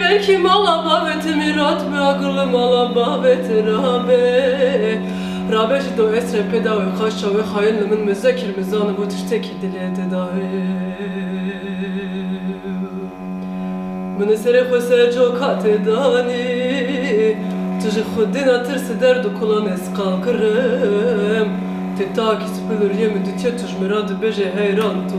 belki mala bavet mirat me agl mala bavet rabe rabe jdo esre peda ve khaşa ve hayal min mezekir mizan bu tişteki dile tedavi. من سر خسر جو کات دانی تج خود دینا ترس درد و کلان اسقال کرم تتا کس بلر یم دیتی تج مراد بجه حیران تو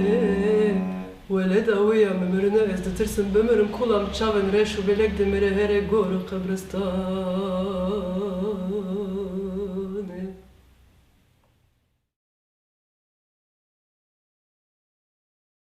اويا ممرنا از ترسم بمرم كلام تشافن ريش وبلك دمر هري غور قبرستان